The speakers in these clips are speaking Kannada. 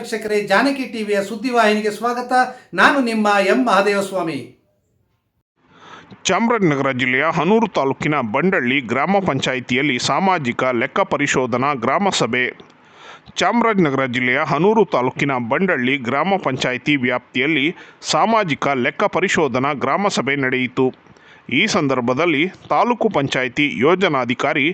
ವೀಕ್ಷಕರೇ, ಜಾನಕಿ ಟಿವಿಯ ಸುದ್ದಿವಾಹಿನಿಗೆ ಸ್ವಾಗತ. ನಾನು ನಿಮ್ಮ ಎಂ. ಮಹಾದೇವಸ್ವಾಮಿ. ಚಾಮರಾಜನಗರ ಜಿಲ್ಲೆಯ ಹನೂರು ತಾಲೂಕಿನ ಬಂಡಳ್ಳಿ ಗ್ರಾಮ ಪಂಚಾಯಿತಿಯಲ್ಲಿ ಸಾಮಾಜಿಕ ಲೆಕ್ಕ ಪರಿಶೋಧನಾ ಗ್ರಾಮ ಸಭೆ. ಚಾಮರಾಜನಗರ ಜಿಲ್ಲೆಯ ಹನೂರು ತಾಲೂಕಿನ ಬಂಡಳ್ಳಿ ಗ್ರಾಮ ಪಂಚಾಯಿತಿ ವ್ಯಾಪ್ತಿಯಲ್ಲಿ ಸಾಮಾಜಿಕ ಲೆಕ್ಕ ಪರಿಶೋಧನಾ ಗ್ರಾಮ ಸಭೆ ನಡೆಯಿತು. ಈ ಸಂದರ್ಭದಲ್ಲಿ ತಾಲೂಕು ಪಂಚಾಯಿತಿ ಯೋಜನಾಧಿಕಾರಿ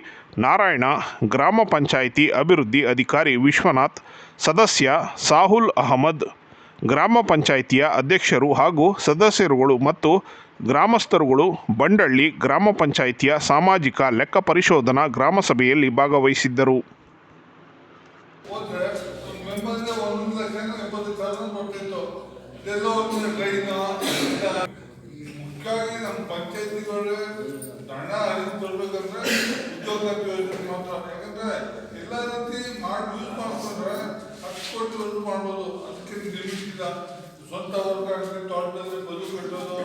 ನಾರಾಯಣ, ಗ್ರಾಮ ಪಂಚಾಯಿತಿ ಅಭಿವೃದ್ಧಿ ಅಧಿಕಾರಿ ವಿಶ್ವನಾಥ್, ಸದಸ್ಯ ಸಾಹುಲ್ ಅಹಮದ್, ಗ್ರಾಮ ಪಂಚಾಯಿತಿಯ ಅಧ್ಯಕ್ಷರು ಹಾಗೂ ಸದಸ್ಯರುಗಳು ಮತ್ತು ಗ್ರಾಮಸ್ಥರುಗಳು ಬಂಡಳ್ಳಿ ಗ್ರಾಮ ಪಂಚಾಯಿತಿಯ ಸಾಮಾಜಿಕ ಲೆಕ್ಕ ಪರಿಶೋಧನಾ ಗ್ರಾಮ ಸಭೆಯಲ್ಲಿ ಭಾಗವಹಿಸಿದ್ದರು ಒಂದು ಮೆಂಬರ್ಗೆ ಒಂದು ಲಕ್ಷ ಎಪ್ಪತ್ತು ಸಾವಿರ ಕೊಟ್ಟಿತ್ತು ಇದೆಲ್ಲ ಒಂದು ಟ್ರೈನ್ ಮುಖ್ಯವಾಗಿ ನಮ್ಮ ಪಂಚಾಯತಿಗಳು ಹಣ ಹರಿದು ಬರ್ಬೇಕಂದ್ರೆ ಉದ್ಯೋಗ ಯೋಜನೆ ಮಾತ್ರ. ಯಾಕಂದ್ರೆ ಎಲ್ಲ ರೀತಿ ಮಾಡಿ ಯೂಸ್ ಮಾಡ್ಕೊಂಡ್ರೆ ಹತ್ತು ಕೋಟಿ ಒಂದು ಮಾಡ್ಬೋದು. ಅದಕ್ಕೆ ಲಿಮಿಟ್ ಇಲ್ಲ. ಸ್ವಂತ ವರ್ಗ ಆಗಲಿ ತೋಟದಲ್ಲಿ ಬದುಕು ಕಟ್ಟೋದು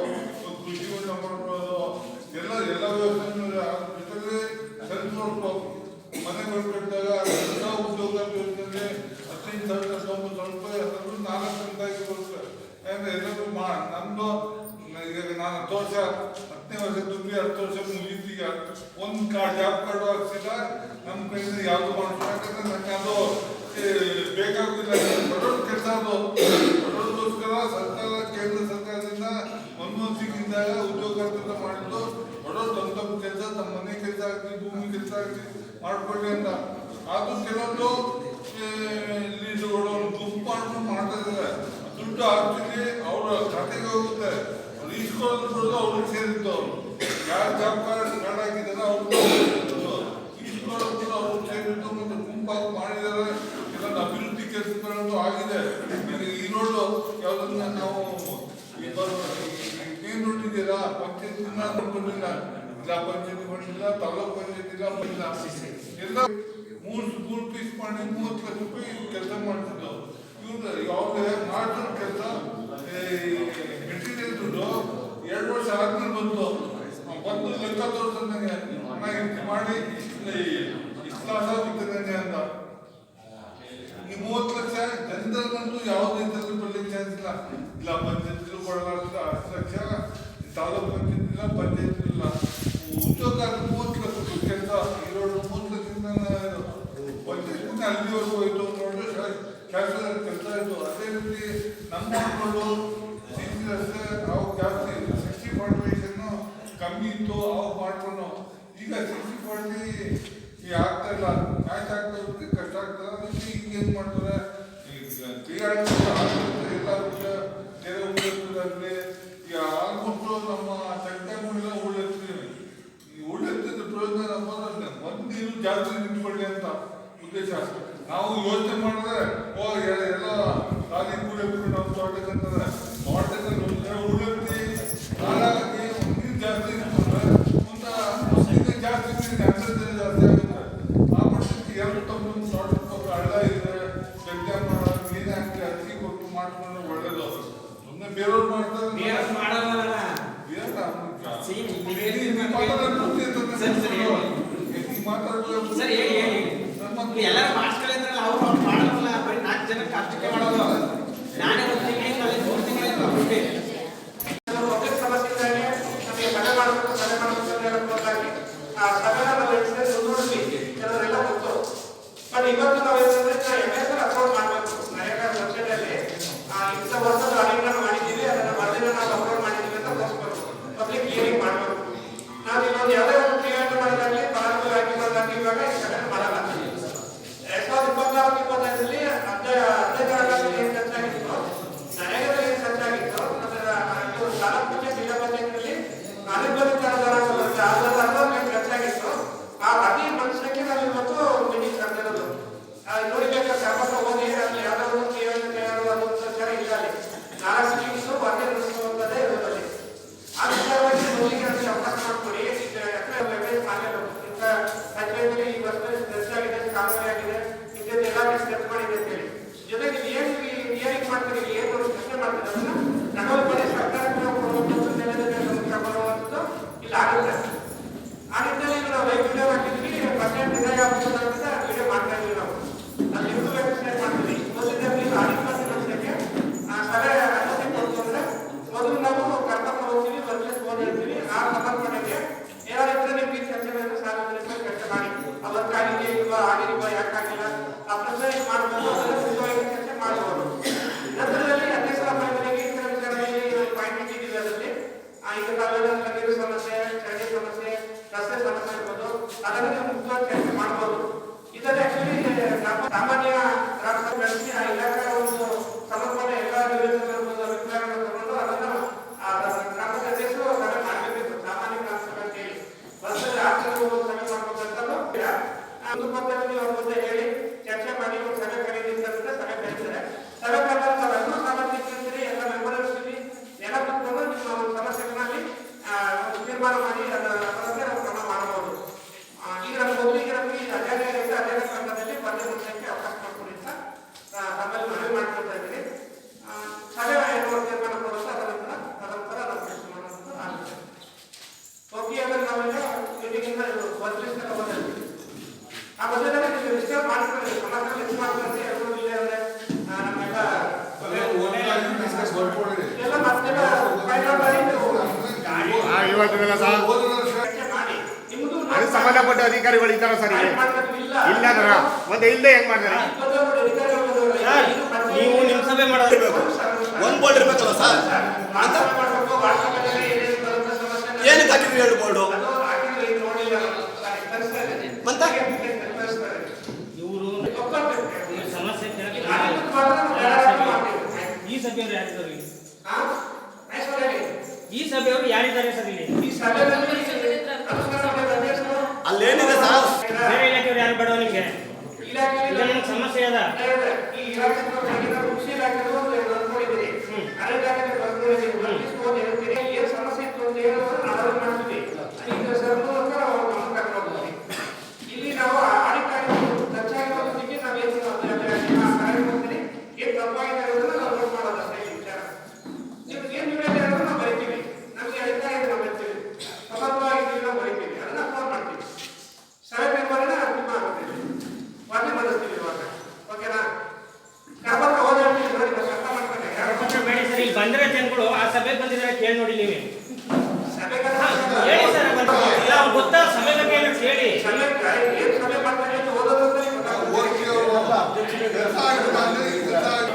ಕೃಷಿ ಹೊಂಡ ಮಾಡ್ಬೋದು ಎಲ್ಲ ಎಲ್ಲ ವ್ಯವಸ್ಥೆ ಜೊತೆಗೆ ಸೆಲ್ಫ್ ನೋಡ್ಬೇಕು ಮನೆಗಳು ಕಟ್ಟಿದಾಗ ಹೊಸ ಉದ್ಯೋಗ ಯೋಜನೆ ಹದಿನೈದು ಸಾವಿರ ತೊಂಬತ್ತು ಸಾವಿರ ರೂಪಾಯಿ ಅದನ್ನು ನಾಲ್ಕು ಸಂತಾಗಿ ಬರುತ್ತೆ ಯಾಕಂದ್ರೆ ಎಲ್ಲರೂ ಮಾ ನಮ್ದು ಈಗ ನಾನು ಹತ್ತು ವರ್ಷ ಹತ್ತನೇ ತುಂಬಿ ಹತ್ತು ವರ್ಷ ಮುಗೀತೀಗ ಒಂದು ಕಾರ್ಡ್ ಜಾಬ್ ಕಾರ್ಡು ಹಾಕ್ಸಿಲ್ಲ? ನಮ್ಮ ಕೈಯಿಂದ ಯಾವುದು ಅದು ಏ, ಬೇಕಾಗುದಿಲ್ಲ. ಬಡವ್ರ ಕೆಲಸ ಅದು. ಬಡವ್ರಿಗೋಸ್ಕರ ಸರ್ಕಾರ ಕೇಂದ್ರ ಸರ್ಕಾರದಿಂದ ಮನಮೋಹನ್ ಸಿಂಗ್ ಇದ್ದಾಗ ಉದ್ಯೋಗಾರ್ಥ ಮಾಡಿದ್ದು ಬಡವ್ರು ತಮ್ಮ ತಮ್ಮ ಕೆಲಸ ತಮ್ಮ ಮನೆ ಕೆಲಸ ಆಗಲಿ ಭೂಮಿ ಕೆಲಸ ಆಗಲಿ ಮಾಡ್ಕೊಳ್ಳಿ ಅಂತ. ಅದು ಕೆಲವೊಂದು ಲೀಡ್ಗಳು ಗುಂಪು ಮಾಡ್ಕೊಂಡು ಮಾಡ್ತಾ ಇದ್ದಾರೆ. ದುಡ್ಡು ಆಗ್ತಿದೆ ಅವರ ಖಾತೆಗೆ ಹೋಗುತ್ತೆ. ಅವ್ರು ಅವ್ರಿಗೆ ಸೇರಿತ್ತು ಕಾರ್ಡ್ ಅವ್ರಿಗೆ ಸೇರಿತ್ತು ಮತ್ತೆ ಗುಂಪಾಗಿ ಮಾಡಿದ್ದಾರೆ ಕೆಲವೊಂದು ಅಭಿವೃದ್ಧಿ ಕೆಲಸಗಳಂತೂ ಆಗಿದೆ ಈ ರೋಡು ಯಾವುದನ್ನ ನಾವು ಏನು ಇದೆಯಲ್ಲ ಪಂಚಾಯತಿನ ಬಂದಿಲ್ಲ ಜಿಲ್ಲಾ ಪಂಚಾಯತಿ ಬಂದಿಲ್ಲ ತಾಲೂಕ್ ಪಂಚಾಯತಿ ಇಲ್ಲ ಬಂದಿಲ್ಲ ಎಲ್ಲ ಮೂರು ಮೂರು ಪೀಸ್ ಮಾಡಿ ಮೂವತ್ತು ಲಕ್ಷ ರೂಪಾಯಿ ಕೆಲಸ ಮಾಡ್ತಿದ್ದು ಇವ್ರು ಯಾವ್ದೇ ಮಾಡಿರೋ ಕೆಲಸ ಮೆಟೀರಿಯಲ್ ದುಡ್ಡು ಎರಡು ವರ್ಷ ಆದ್ಮೇಲೆ ಬಂತು ತೋರಿಸಂದಂಗೆ ಹಣ ಇಷ್ಟು ಮಾಡಿ ಇಷ್ಟು ಲಾಸ್ ನನಗೆ ಅಂತ. ಈ ಮೂವತ್ತು ಲಕ್ಷ ಜನರಲ್ಲಂತೂ ಯಾವ್ದು ಇದರಲ್ಲಿ ಬರ್ಲಿಕ್ಕೆ ಚಾನ್ಸ್ ಇಲ್ಲ. ಇಲ್ಲ ಪಂಚಾಯತ್ ಕೊಡಲ್ಲ ಹತ್ತು ಲಕ್ಷ ತಾಲೂಕು ಪಂಚಾಯತ್ ಇಲ್ಲ ಪಂಚಾಯತ್ ಇಲ್ಲ. ಉದ್ಯೋಗ ಮೂವತ್ತು ಲಕ್ಷ ಕೆಲಸ ಇರೋದು ಮೂವತ್ತು ಲಕ್ಷದಿಂದ ಪಂಚಾಯತ್ ಅಲ್ಲಿವರೆಗೂ ಹೋಯ್ತು ನೋಡಿ ಕೆಲಸ ಕೆಲಸ ಅದೇ ರೀತಿ ನಮ್ಮ ಮಾಡ್ಕೊಂಡು ಕಮ್ಮಿ ಇತ್ತು ಅವ್ರು ಮಾಡ್ಕೊಂಡು ಈಗ ಫಾರ್ಟಿ ಈ ಆಗ್ತಾ ಇಲ್ಲ. ಮ್ಯಾಚ್ ಆಗ್ತಾ ಕಷ್ಟ ಅದಕ್ಕೆ ಈಗ ಏನ್ ಮಾಡ್ತಾರೆ? ಈಗ ನಮ್ಮ ಈ ಜಾಸ್ತಿ ನಿಂತ್ಕೊಳ್ಳಿ ಅಂತ ಉದ್ದೇಶ. ನಾವು ಯೋಚನೆ ಮಾಡಿದ್ರೆ, ಓ, ಎಲ್ಲ ಖಾಲಿ ಕೂಡೆ ನಾವು ನಾವು ಎಲ್ಲರೂ ಎಲ್ಲ ಅವ್ರು ಅವ್ರು ಮಾಡಲ್ಲ ಬರೀ ನಾಲ್ಕು ಜನಕ್ಕೆ ಅಷ್ಟಕ್ಕೆ ಮಾಡೋದು ನಾನೇ ಒಂದು ತಿಂಗಳಿಂದ ಅಲ್ಲಿ ಮೂರು ತಿಂಗಳಿಂದ ಬಿಟ್ಟು ಇವತ್ತು ನಾವು ಏನಂದ್ರೆ ಎಂ ಎಸ್ ಅಪ್ಲೋಡ್ ಮಾಡಬೇಕು ನರೇಗಾ ವೆಬ್ಸೈಟಲ್ಲಿ ಇಂಥ ವರ್ಷದ Happy birthday. ಸಮಸ್ಯೆ ಚಳಿ ಸಮಸ್ಯೆ ರಸ್ತೆ ಸಮಸ್ಯೆ ಇರ್ಬೋದು. ಅದನ್ನು ಮುಖ್ಯವಾಗಿ everybody ಮಾಡ್ತಿರಲ್ಲ ಸರ್? ಅದು ಸಂಬಂಧಪಟ್ಟ ಅಧಿಕಾರಿಗಳು ಇದ್ದಾರ ಸರ್ ಇಲ್ಲ? ಸರ ಮತ್ತೆ ಇಲ್ಲದೆ ಹೆಂಗ್ ಮಾಡ್ತಾರೆ? ನೀವು ನಿಮ್ಮ ಸಭೆ ಮಾಡಬೇಕು ಒಂದು ಬೋರ್ಡ್ ಇರ್ಬೇಕಲ್ಲ ಸರ್? ಏನಕ್ಕೆ ಹಾಕಿದ್ವಿ ಎರಡು ಬೋರ್ಡು? ಮತ್ತೆ ಈ ಸಭೆಯವರು ಯಾರು ಈ ಸಭೆಯವರು ಯಾರಿದ್ದಾರೆ ಸರ್ ಇಲ್ಲಿ ಈ ಸಭೆಯಲ್ಲಿ ಅಲ್ಲೇನಿದೆ ಸರ್ ಬೇರೆ ಇಲಾಖೆಯವರು ಯಾರು ಬೇಡ ನಿಮಗೆ ಸಮಸ್ಯೆ ಅದ ಹೇಳಿ ನೋಡಿ ನೀವೇ. ಹೇಳಿ ಸರ್ ನಾವು ಗೊತ್ತಾ? ಸಮಯದ ಹೇಳಿ ಸಮಯ ಅಂತ